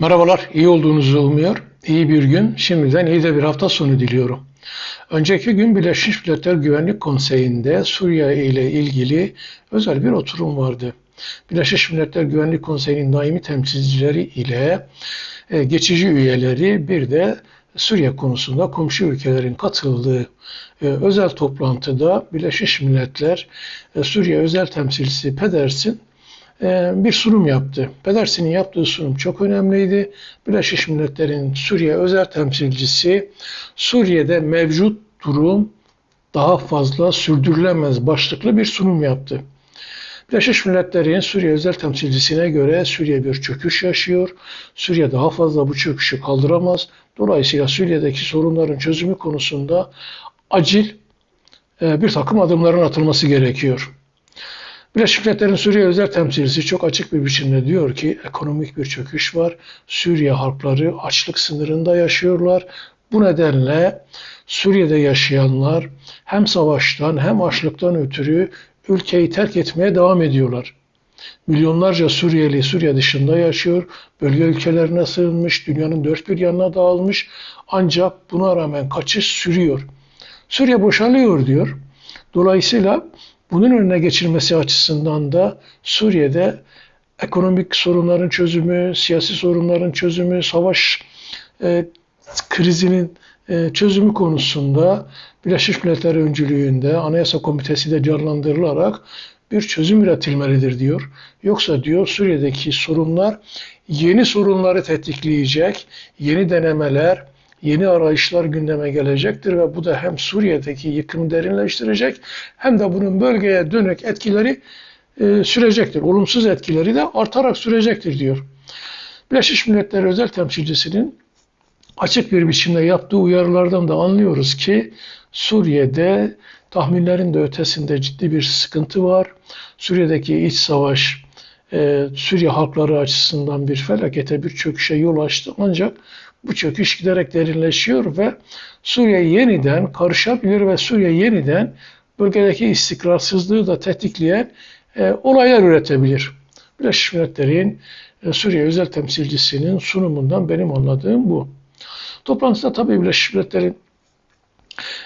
Merhabalar, iyi olduğunuzu umuyor. İyi bir gün, şimdiden iyi de bir hafta sonu diliyorum. Önceki gün Birleşmiş Milletler Güvenlik Konseyi'nde Suriye ile ilgili özel bir oturum vardı. Birleşmiş Milletler Güvenlik Konseyi'nin daimi temsilcileri ile e, geçici üyeleri bir de Suriye konusunda komşu ülkelerin katıldığı e, özel toplantıda Birleşmiş Milletler e, Suriye özel temsilcisi Pedersen e, bir sunum yaptı. Pedersen'in yaptığı sunum çok önemliydi. Birleşmiş Milletler'in Suriye özel temsilcisi Suriye'de mevcut durum daha fazla sürdürülemez başlıklı bir sunum yaptı. Birleşmiş Milletler'in Suriye özel temsilcisine göre Suriye bir çöküş yaşıyor. Suriye daha fazla bu çöküşü kaldıramaz. Dolayısıyla Suriye'deki sorunların çözümü konusunda acil e, bir takım adımların atılması gerekiyor. Birleşmiş Milletler'in Suriye özel temsilcisi çok açık bir biçimde diyor ki ekonomik bir çöküş var. Suriye halkları açlık sınırında yaşıyorlar. Bu nedenle Suriye'de yaşayanlar hem savaştan hem açlıktan ötürü ülkeyi terk etmeye devam ediyorlar. Milyonlarca Suriyeli Suriye dışında yaşıyor, bölge ülkelerine sığınmış, dünyanın dört bir yanına dağılmış ancak buna rağmen kaçış sürüyor. Suriye boşalıyor diyor. Dolayısıyla bunun önüne geçilmesi açısından da Suriye'de ekonomik sorunların çözümü, siyasi sorunların çözümü, savaş e, krizinin e, çözümü konusunda Birleşmiş Milletler öncülüğünde Anayasa Komitesi de canlandırılarak bir çözüm üretilmelidir diyor. Yoksa diyor Suriye'deki sorunlar yeni sorunları tetikleyecek, yeni denemeler, yeni arayışlar gündeme gelecektir ve bu da hem Suriye'deki yıkımı derinleştirecek hem de bunun bölgeye dönük etkileri e, sürecektir. Olumsuz etkileri de artarak sürecektir diyor. Birleşmiş Milletler özel temsilcisinin açık bir biçimde yaptığı uyarılardan da anlıyoruz ki Suriye'de tahminlerin de ötesinde ciddi bir sıkıntı var. Suriye'deki iç savaş e, Suriye halkları açısından bir felakete, bir çöküşe yol açtı. Ancak bu çöküş giderek derinleşiyor ve Suriye yeniden karışabilir ve Suriye yeniden bölgedeki istikrarsızlığı da tetikleyen e, olaylar üretebilir. Birleşmiş Milletler'in e, Suriye özel temsilcisinin sunumundan benim anladığım bu. Toplantıda tabii Birleşmiş Milletler'in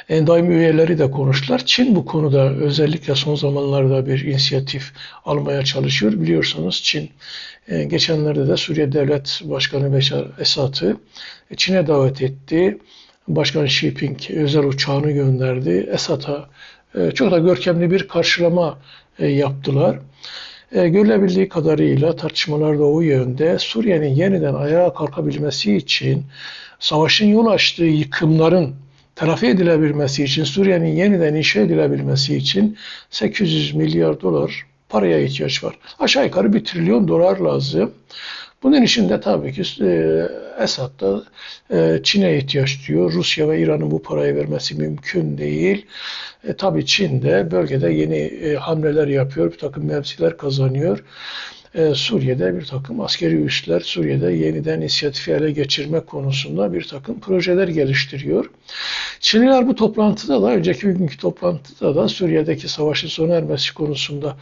en daimi üyeleri de konuştular. Çin bu konuda özellikle son zamanlarda bir inisiyatif almaya çalışıyor. Biliyorsunuz Çin e, geçenlerde de Suriye Devlet Başkanı Beşar Esad'ı Çin'e davet etti. Başkan Xi Jinping özel uçağını gönderdi. Esad'a e, çok da görkemli bir karşılama e, yaptılar. Görülebildiği kadarıyla tartışmalar da o yönde. Suriye'nin yeniden ayağa kalkabilmesi için savaşın yol açtığı yıkımların telafi edilebilmesi için, Suriye'nin yeniden inşa edilebilmesi için 800 milyar dolar paraya ihtiyaç var. Aşağı yukarı 1 trilyon dolar lazım. Bunun için de tabii ki e, Esad da e, Çin'e ihtiyaç diyor. Rusya ve İran'ın bu parayı vermesi mümkün değil. E, tabii Çin de bölgede yeni e, hamleler yapıyor. Bir takım mevziler kazanıyor. E, Suriye'de bir takım askeri üsler Suriye'de yeniden inisiyatifi ele geçirme konusunda bir takım projeler geliştiriyor. Çinliler bu toplantıda da, önceki günkü toplantıda da Suriye'deki savaşın sona ermesi konusunda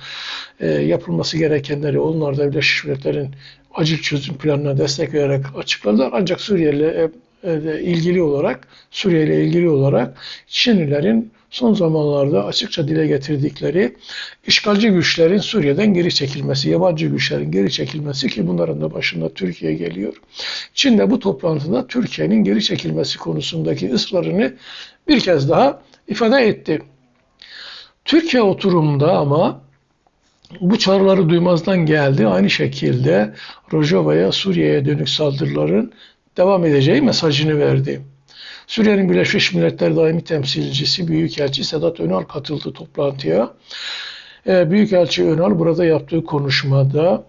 e, yapılması gerekenleri onlar da Birleşmiş Milletler'in acil çözüm planına destek vererek açıkladılar. Ancak Suriye ile e, ilgili olarak Suriye ile ilgili olarak Çinlilerin son zamanlarda açıkça dile getirdikleri işgalci güçlerin Suriye'den geri çekilmesi, yabancı güçlerin geri çekilmesi ki bunların da başında Türkiye geliyor. Çin de bu toplantıda Türkiye'nin geri çekilmesi konusundaki ısrarını bir kez daha ifade etti. Türkiye oturumda ama bu çağrıları duymazdan geldi. Aynı şekilde Rojava'ya Suriye'ye dönük saldırıların devam edeceği mesajını verdi. Suriye'nin Birleşmiş Milletler Daimi Temsilcisi Büyükelçi Sedat Önal katıldı toplantıya. Ee, Büyükelçi Önal burada yaptığı konuşmada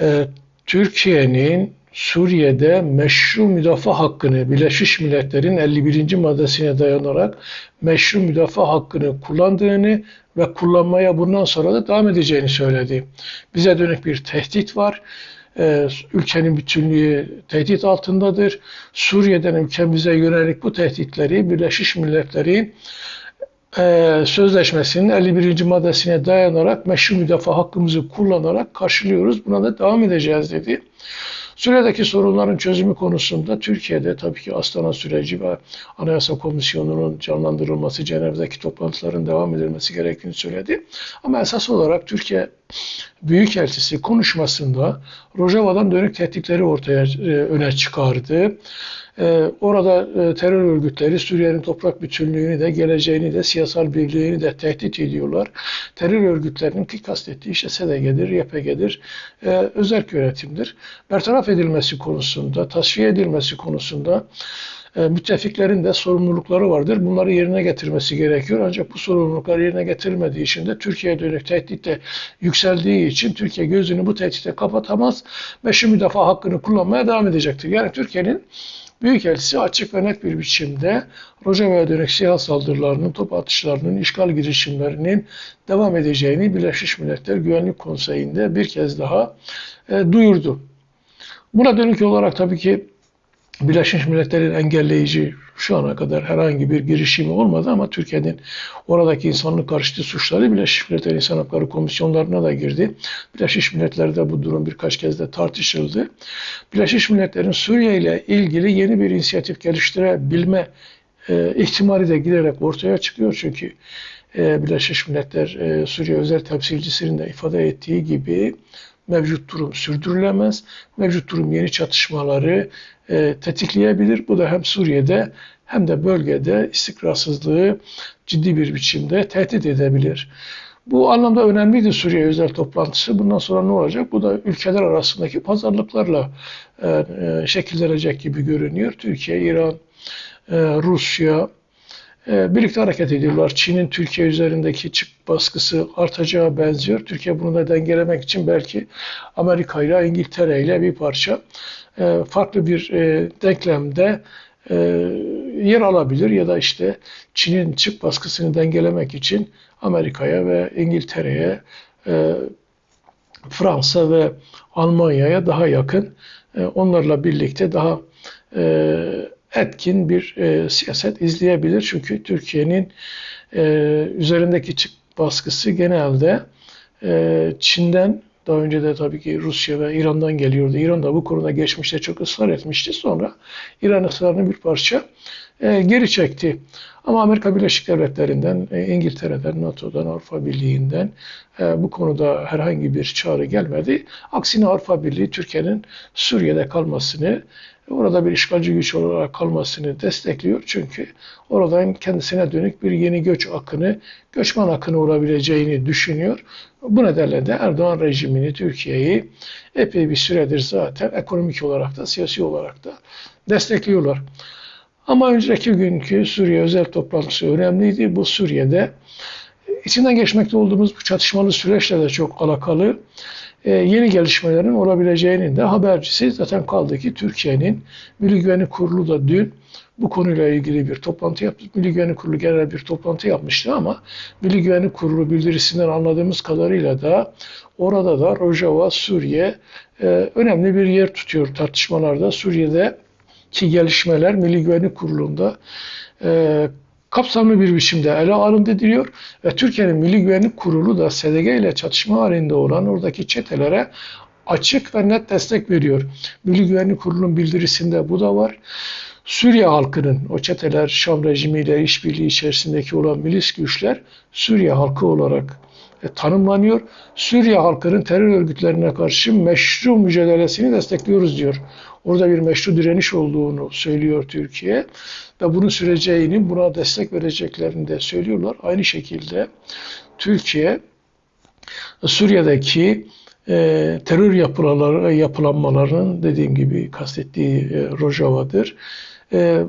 e, Türkiye'nin Suriye'de meşru müdafaa hakkını Birleşmiş Milletler'in 51. maddesine dayanarak meşru müdafaa hakkını kullandığını ve kullanmaya bundan sonra da devam edeceğini söyledi. Bize dönük bir tehdit var. Ee, ülkenin bütünlüğü tehdit altındadır. Suriye'den ülkemize yönelik bu tehditleri Birleşmiş Milletler'in e, sözleşmesinin 51. maddesine dayanarak meşru müdafaa hakkımızı kullanarak karşılıyoruz. Buna da devam edeceğiz dedi. Suriye'deki sorunların çözümü konusunda Türkiye'de tabii ki Astana süreci ve Anayasa Komisyonu'nun canlandırılması, Cenev'deki toplantıların devam edilmesi gerektiğini söyledi. Ama esas olarak Türkiye Büyükelçisi konuşmasında Rojava'dan dönük tehditleri ortaya e, öne çıkardı. E, orada e, terör örgütleri Suriye'nin toprak bütünlüğünü de geleceğini de siyasal birliğini de tehdit ediyorlar. Terör örgütlerinin ki kastettiği işte SDG'dir, YPG'dir, özel yönetimdir. Bertaraf edilmesi konusunda, tasfiye edilmesi konusunda müttefiklerin de sorumlulukları vardır. Bunları yerine getirmesi gerekiyor. Ancak bu sorumluluklar yerine getirilmediği için de Türkiye'ye dönük tehdit de yükseldiği için Türkiye gözünü bu tehdite kapatamaz. Meşru müdafaa hakkını kullanmaya devam edecektir. Yani Türkiye'nin Büyükelçisi açık ve net bir biçimde Rojava'ya dönük silah saldırılarının, top atışlarının, işgal girişimlerinin devam edeceğini Birleşmiş Milletler Güvenlik Konseyi'nde bir kez daha e, duyurdu. Buna dönük olarak tabii ki Birleşmiş Milletler'in engelleyici şu ana kadar herhangi bir girişimi olmadı ama Türkiye'nin oradaki insanlık karşıtı suçları Birleşmiş Milletler İnsan Hakları Komisyonlarına da girdi. Birleşmiş Milletler'de bu durum birkaç kez de tartışıldı. Birleşmiş Milletler'in Suriye ile ilgili yeni bir inisiyatif geliştirebilme e, ihtimali de giderek ortaya çıkıyor. Çünkü e, Birleşmiş Milletler e, Suriye özel temsilcisinin de ifade ettiği gibi mevcut durum sürdürülemez. Mevcut durum yeni çatışmaları e, tetikleyebilir. Bu da hem Suriye'de hem de bölgede istikrarsızlığı ciddi bir biçimde tehdit edebilir. Bu anlamda önemliydi Suriye özel toplantısı. Bundan sonra ne olacak? Bu da ülkeler arasındaki pazarlıklarla e, e, şekillenecek gibi görünüyor. Türkiye, İran, e, Rusya, birlikte hareket ediyorlar. Çin'in Türkiye üzerindeki çık baskısı artacağı benziyor. Türkiye bunu da dengelemek için belki Amerika ile İngiltere ile bir parça e, farklı bir e, denklemde e, yer alabilir ya da işte Çin'in çık baskısını dengelemek için Amerika'ya ve İngiltere'ye Fransa ve Almanya'ya daha yakın onlarla birlikte daha etkin bir e, siyaset izleyebilir. Çünkü Türkiye'nin e, üzerindeki çık baskısı genelde e, Çin'den daha önce de tabii ki Rusya ve İran'dan geliyordu. İran da bu konuda geçmişte çok ısrar etmişti. Sonra İran ısrarını bir parça e, geri çekti. Ama Amerika Birleşik Devletleri'nden, e, İngiltere'den, NATO'dan, Avrupa Birliği'nden e, bu konuda herhangi bir çağrı gelmedi. Aksine Avrupa Birliği Türkiye'nin Suriye'de kalmasını orada bir işgalci güç olarak kalmasını destekliyor. Çünkü oradan kendisine dönük bir yeni göç akını, göçmen akını olabileceğini düşünüyor. Bu nedenle de Erdoğan rejimini, Türkiye'yi epey bir süredir zaten ekonomik olarak da, siyasi olarak da destekliyorlar. Ama önceki günkü Suriye özel toplantısı önemliydi. Bu Suriye'de içinden geçmekte olduğumuz bu çatışmalı süreçle de çok alakalı e, yeni gelişmelerin olabileceğinin de habercisi zaten kaldı ki Türkiye'nin Milli Güvenlik Kurulu da dün bu konuyla ilgili bir toplantı yaptı. Milli Güvenlik Kurulu genel bir toplantı yapmıştı ama Milli Güvenlik Kurulu bildirisinden anladığımız kadarıyla da orada da Rojava, Suriye e, önemli bir yer tutuyor tartışmalarda. Suriye'deki gelişmeler Milli Güvenlik Kurulu'nda e, kapsamlı bir biçimde ele alındı diliyor ve Türkiye'nin Milli Güvenlik Kurulu da SDG ile çatışma halinde olan oradaki çetelere açık ve net destek veriyor. Milli Güvenlik Kurulu'nun bildirisinde bu da var. Suriye halkının, o çeteler Şam rejimiyle işbirliği içerisindeki olan milis güçler Suriye halkı olarak e, tanımlanıyor. Suriye halkının terör örgütlerine karşı meşru mücadelesini destekliyoruz diyor. Orada bir meşru direniş olduğunu söylüyor Türkiye ve bunun süreceğini, buna destek vereceklerini de söylüyorlar. Aynı şekilde Türkiye Suriye'deki e, terör yapılanmalarının dediğim gibi kastettiği e, Rojava'dır. E,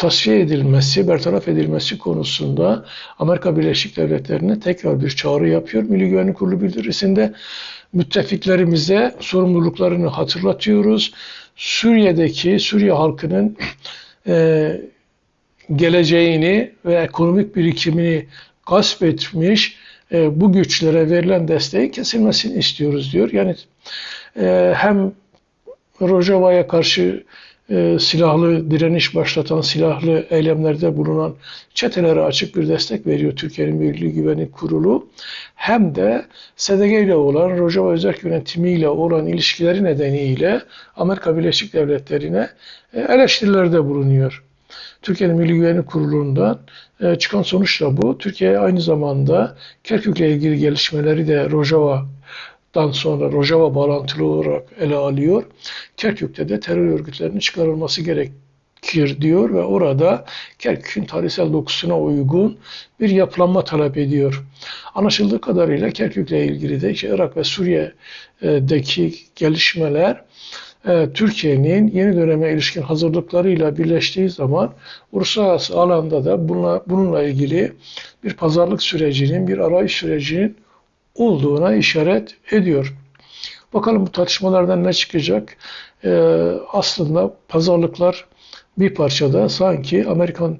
tasfiye edilmesi, bertaraf edilmesi konusunda Amerika Birleşik Devletleri'ne tekrar bir çağrı yapıyor. Milli Güvenlik Kurulu bildirisinde müttefiklerimize sorumluluklarını hatırlatıyoruz. Suriye'deki Suriye halkının e, geleceğini ve ekonomik birikimini gasp etmiş e, bu güçlere verilen desteğin kesilmesini istiyoruz diyor. Yani e, hem Rojava'ya karşı e, silahlı direniş başlatan, silahlı eylemlerde bulunan çetelere açık bir destek veriyor Türkiye'nin Milli Güvenlik Kurulu. Hem de SDG ile olan, Rojava Özel Yönetimi ile olan ilişkileri nedeniyle Amerika Birleşik Devletleri'ne e, eleştirilerde bulunuyor. Türkiye'nin Milli Güvenlik Kurulu'ndan e, çıkan sonuç da bu. Türkiye aynı zamanda Kerkük'le ilgili gelişmeleri de Rojava'dan sonra Rojava bağlantılı olarak ele alıyor. Kerkük'te de terör örgütlerinin çıkarılması gerekir diyor ve orada Kerkük'ün tarihsel dokusuna uygun bir yapılanma talep ediyor. Anlaşıldığı kadarıyla Kerkük'le ilgili de işte Irak ve Suriye'deki gelişmeler e, Türkiye'nin yeni döneme ilişkin hazırlıklarıyla birleştiği zaman uluslararası alanda da bununla, bununla ilgili bir pazarlık sürecinin, bir arayış sürecinin olduğuna işaret ediyor. Bakalım bu tartışmalardan ne çıkacak? Ee, aslında pazarlıklar bir parçada sanki Amerikan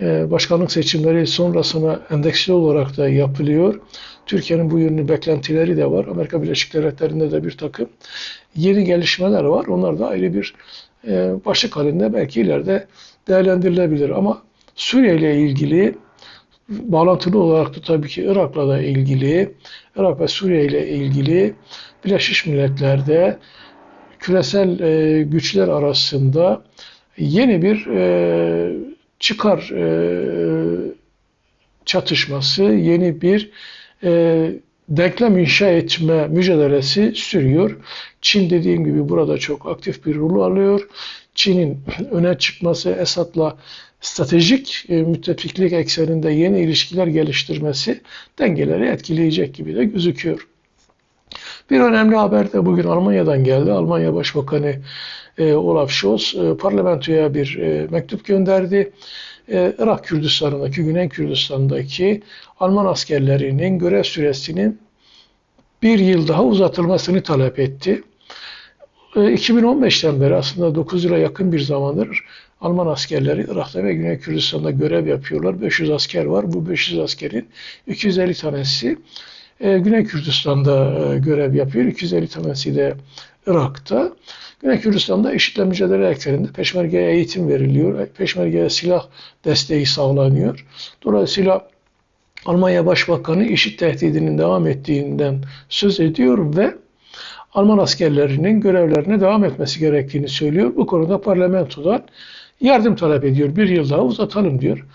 e, başkanlık seçimleri sonrasına endeksli olarak da yapılıyor. Türkiye'nin bu yönlü beklentileri de var. Amerika Birleşik Devletleri'nde de bir takım yeni gelişmeler var. Onlar da ayrı bir e, başlık halinde belki ileride değerlendirilebilir. Ama Suriye ile ilgili bağlantılı olarak da tabii ki Irak'la da ilgili, Irak ve Suriye ile ilgili Birleşmiş Milletler'de küresel e, güçler arasında yeni bir e, çıkar e, çatışması, yeni bir e, denklem inşa etme mücadelesi sürüyor. Çin dediğim gibi burada çok aktif bir rol alıyor. Çin'in öne çıkması Esad'la stratejik e, müttefiklik ekseninde yeni ilişkiler geliştirmesi dengeleri etkileyecek gibi de gözüküyor. Bir önemli haber de bugün Almanya'dan geldi. Almanya Başbakanı e, Olaf Scholz e, parlamentoya bir mektup gönderdi. Irak Kürdistan'ındaki, Güney Kürdistan'daki Alman askerlerinin görev süresinin bir yıl daha uzatılmasını talep etti. 2015'ten beri aslında 9 yıla yakın bir zamandır Alman askerleri Irak'ta ve Güney Kürdistan'da görev yapıyorlar. 500 asker var. Bu 500 askerin 250 tanesi Güney Kürdistan'da görev yapıyor. 250 tanesi de Irak'ta. Güney Kürdistan'da eşitle mücadele ekseninde peşmergeye eğitim veriliyor. Peşmergeye silah desteği sağlanıyor. Dolayısıyla Almanya Başbakanı IŞİD tehdidinin devam ettiğinden söz ediyor ve Alman askerlerinin görevlerine devam etmesi gerektiğini söylüyor. Bu konuda parlamentodan yardım talep ediyor. Bir yıl daha uzatalım diyor.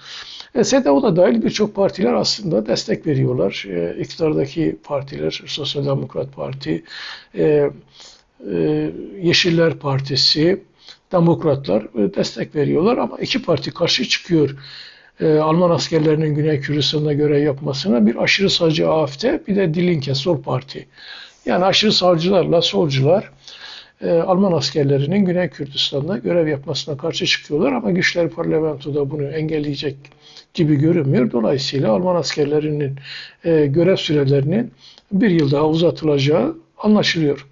E, SDO da dahil birçok partiler aslında destek veriyorlar. E, partiler, Sosyal Demokrat Parti, e, e, Yeşiller Partisi, Demokratlar e, destek veriyorlar ama iki parti karşı çıkıyor. Alman askerlerinin Güney Kürdistan'da görev yapmasına bir aşırı sağcı AFD bir de Dilinke Sol Parti. Yani aşırı sağcılarla solcular Alman askerlerinin Güney Kürdistan'da görev yapmasına karşı çıkıyorlar ama güçler parlamentoda bunu engelleyecek gibi görünmüyor. Dolayısıyla Alman askerlerinin görev sürelerinin bir yıl daha uzatılacağı anlaşılıyor.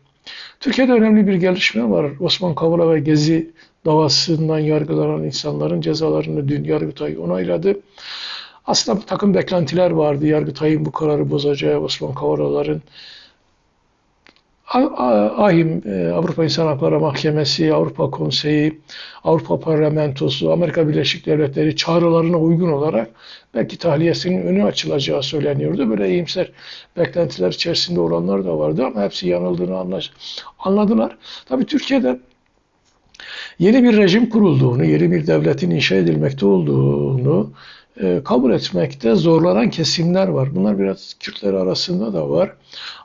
Türkiye'de önemli bir gelişme var. Osman Kavala ve Gezi davasından yargılanan insanların cezalarını dün Yargıtay onayladı. Aslında bir takım beklentiler vardı. Yargıtay'ın bu kararı bozacağı, Osman Kavala'ların AHİM, e, Avrupa İnsan Hakları Mahkemesi, Avrupa Konseyi, Avrupa Parlamentosu, Amerika Birleşik Devletleri çağrılarına uygun olarak belki tahliyesinin önü açılacağı söyleniyordu. Böyle iyimser beklentiler içerisinde olanlar da vardı ama hepsi yanıldığını anladılar. Tabii Türkiye'de yeni bir rejim kurulduğunu, yeni bir devletin inşa edilmekte olduğunu e, kabul etmekte zorlanan kesimler var. Bunlar biraz Kürtler arasında da var.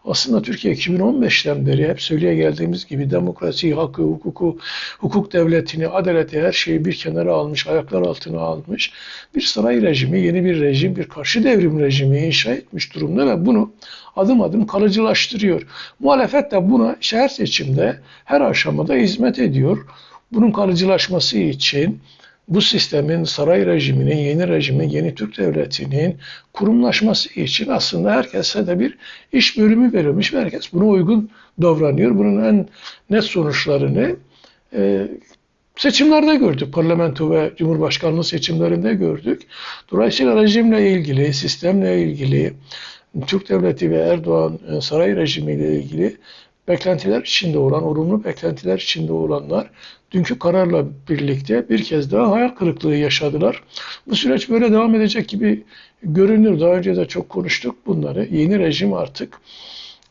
Aslında Türkiye 2015'ten beri hep söyleye geldiğimiz gibi demokrasi, hakkı, hukuku, hukuk devletini, adaleti her şeyi bir kenara almış, ayaklar altına almış bir saray rejimi, yeni bir rejim, bir karşı devrim rejimi inşa etmiş durumda ve bunu adım adım kalıcılaştırıyor. Muhalefet de buna her seçimde, her aşamada hizmet ediyor. Bunun kalıcılaşması için bu sistemin saray rejiminin, yeni rejimin, yeni Türk devletinin kurumlaşması için aslında herkese de bir iş bölümü verilmiş ve herkes buna uygun davranıyor. Bunun en net sonuçlarını e, seçimlerde gördük. Parlamento ve Cumhurbaşkanlığı seçimlerinde gördük. Dolayısıyla rejimle ilgili, sistemle ilgili, Türk devleti ve Erdoğan e, saray rejimiyle ilgili beklentiler içinde olan, olumlu beklentiler içinde olanlar dünkü kararla birlikte bir kez daha hayal kırıklığı yaşadılar. Bu süreç böyle devam edecek gibi görünür. Daha önce de çok konuştuk bunları. Yeni rejim artık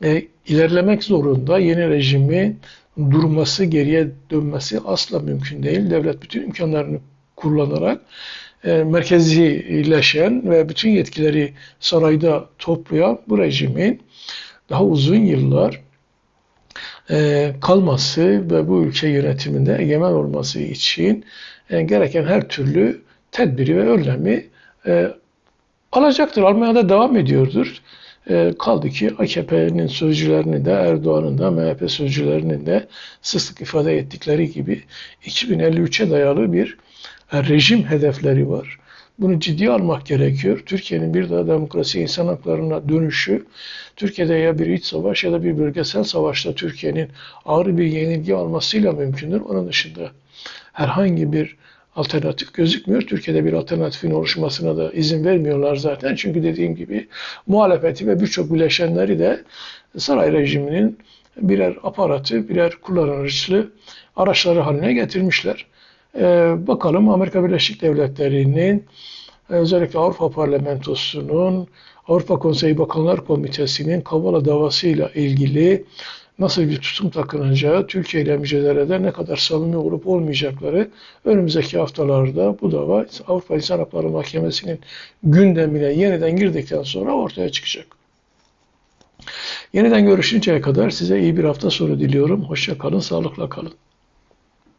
e, ilerlemek zorunda. Yeni rejimi durması, geriye dönmesi asla mümkün değil. Devlet bütün imkanlarını kullanarak e, merkezileşen ve bütün yetkileri sarayda toplayan bu rejimin daha uzun yıllar kalması ve bu ülke yönetiminde egemen olması için e, gereken her türlü tedbiri ve önlemi e, alacaktır. Almaya da devam ediyordur. E, kaldı ki AKP'nin sözcülerini de Erdoğan'ın da MHP sözcülerinin de sık ifade ettikleri gibi 2053'e dayalı bir e, rejim hedefleri var. Bunu ciddiye almak gerekiyor. Türkiye'nin bir daha demokrasi insan haklarına dönüşü, Türkiye'de ya bir iç savaş ya da bir bölgesel savaşta Türkiye'nin ağır bir yenilgi almasıyla mümkündür. Onun dışında herhangi bir alternatif gözükmüyor. Türkiye'de bir alternatifin oluşmasına da izin vermiyorlar zaten. Çünkü dediğim gibi muhalefeti ve birçok bileşenleri de saray rejiminin birer aparatı, birer kullanıcı araçları haline getirmişler. Ee, bakalım Amerika Birleşik Devletleri'nin özellikle Avrupa Parlamentosu'nun Avrupa Konseyi Bakanlar Komitesi'nin Kavala davasıyla ilgili nasıl bir tutum takınacağı, Türkiye ile mücadelede ne kadar samimi olup olmayacakları önümüzdeki haftalarda bu dava Avrupa İnsan Hakları Mahkemesi'nin gündemine yeniden girdikten sonra ortaya çıkacak. Yeniden görüşünceye kadar size iyi bir hafta sonu diliyorum. Hoşça kalın, sağlıkla kalın.